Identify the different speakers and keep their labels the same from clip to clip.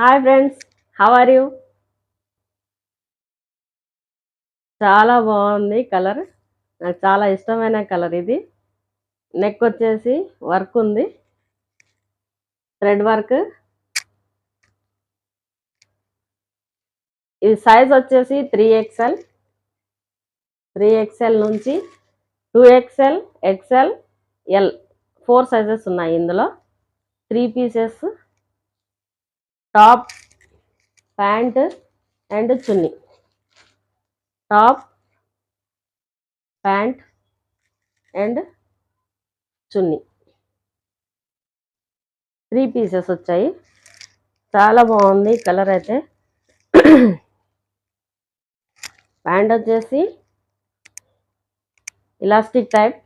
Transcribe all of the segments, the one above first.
Speaker 1: Hi friends how are you? చాలా బాగుంది colour. నాకు చాలా ఇష్టమైన కలర్ ఇది. నెక్ వచ్చేసి వర్క్ ఉంది. థ్రెడ్ వర్క్ ఇది సైజ్ వచ్చేసి త్రీ ఎక్స్ఎల్ త్రీ ఎక్స్ఎల్ నుంచి two XL XL L four sizes ఉన్నాయి ఇందులో. Three pieces top pant and chunni. Top pant and chunni. Three pieces వచ్చాయి. చాలా బాగుంది. కలర్ అయితే ప్యాంట్ వచ్చేసి ఇలాస్టిక్ టైప్.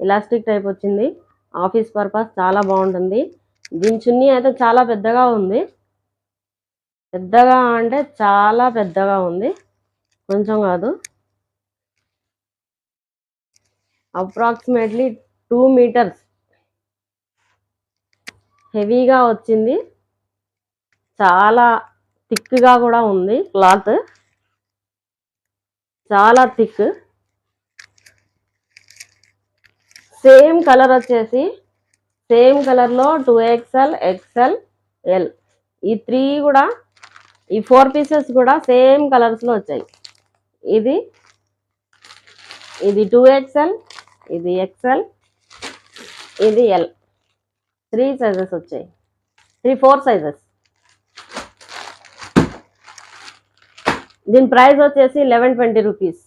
Speaker 1: ఇలాస్టిక్ టైప్ వచ్చింది. ఆఫీస్ పర్పస్ చాలా బాగుంటుంది. దీని చున్నీ అయితే చాలా పెద్దగా ఉంది. పెద్దగా అంటే చాలా పెద్దగా ఉంది. కొంచెం కాదు. Approximately two metres. హెవీగా వచ్చింది. చాలా థిక్గా కూడా ఉంది క్లాత్. చాలా థిక్. సేమ్ కలర్ వచ్చేసి సేమ్ కలర్లో టూ ఎక్స్ఎల్ ఎక్స్ఎల్ ఎల్. ఈ త్రీ కూడా ఈ ఫోర్ పీసెస్ కూడా సేమ్ కలర్స్లో వచ్చాయి. ఇది ఇది టూ ఎక్స్ఎల్ ఇది ఎక్స్ఎల్ ఇది ఎల్. త్రీ సైజెస్ వచ్చాయి. Three four sizes. దీని ప్రైస్ వచ్చేసి లెవెన్ ట్వంటీ రూపీస్.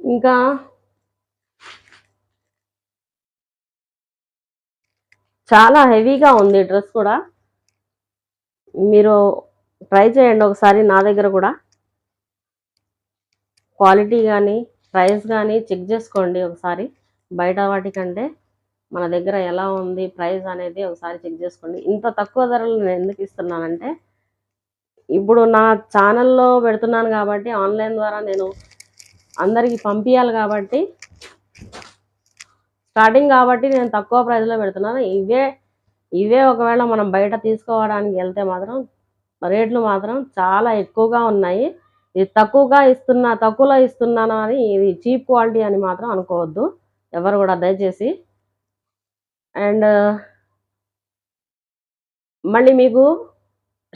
Speaker 1: ఇంకా చాలా హెవీగా ఉంది డ్రెస్ కూడా. మీరు ట్రై చేయండి ఒకసారి నా దగ్గర కూడా. క్వాలిటీ కానీ ప్రైస్ కానీ చెక్ చేసుకోండి ఒకసారి. బయట వాటికంటే మన దగ్గర ఎలా ఉంది ప్రైస్ అనేది ఒకసారి చెక్ చేసుకోండి. ఇంత తక్కువ ధరలు నేను ఎందుకు ఇస్తున్నానంటే ఇప్పుడు నా ఛానల్లో పెడుతున్నాను కాబట్టి ఆన్లైన్ ద్వారా నేను అందరికీ పంపించాలి కాబట్టి స్టార్టింగ్ కాబట్టి నేను తక్కువ ప్రైస్లో పెడుతున్నాను. ఇవే ఇవే ఒకవేళ మనం బయట తీసుకోవడానికి వెళ్తే మాత్రం రేట్లు మాత్రం చాలా ఎక్కువగా ఉన్నాయి. ఇది తక్కువగా ఇస్తున్నా తక్కువలో ఇస్తున్నాను అని ఇది చీప్ క్వాలిటీ అని మాత్రం అనుకోవద్దు. ఎవరు కూడా దయచేసి. అండ్ మళ్ళీ మీకు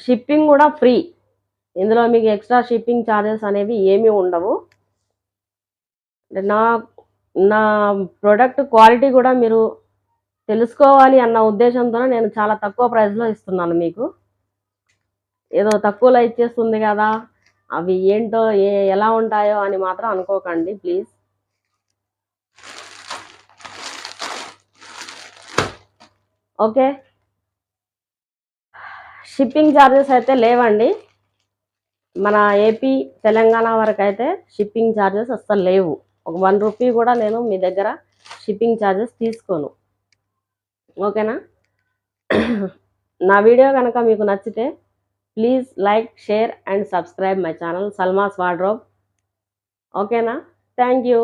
Speaker 1: షిప్పింగ్ కూడా ఫ్రీ ఇందులో మీకు ఎక్స్ట్రా షిప్పింగ్ ఛార్జెస్ అనేవి ఏమీ ఉండవు. అంటే నా నా ప్రోడక్ట్ క్వాలిటీ కూడా మీరు తెలుసుకోవాలి అన్న ఉద్దేశంతో నేను చాలా తక్కువ ప్రైస్లో ఇస్తున్నాను మీకు. ఏదో తక్కువలో ఇచ్చేస్తుంది కదా అవి ఏంటో ఏ ఎలా ఉంటాయో అని మాత్రం అనుకోకండి ప్లీజ్ ఓకే షిప్పింగ్ ఛార్జెస్ అయితే లేవండి. మన ఏపీ తెలంగాణ వరకు అయితే షిప్పింగ్ ఛార్జెస్ అస్సలు లేవు. ఒక వన్ రూపీ కూడా నేను మీ దగ్గర షిప్పింగ్ ఛార్జెస్ తీసుకోను. ఓకేనా? నా వీడియో కనుక మీకు నచ్చితే please like share and subscribe my channel. Salma's wardrobe. ఓకేనా? Thank you.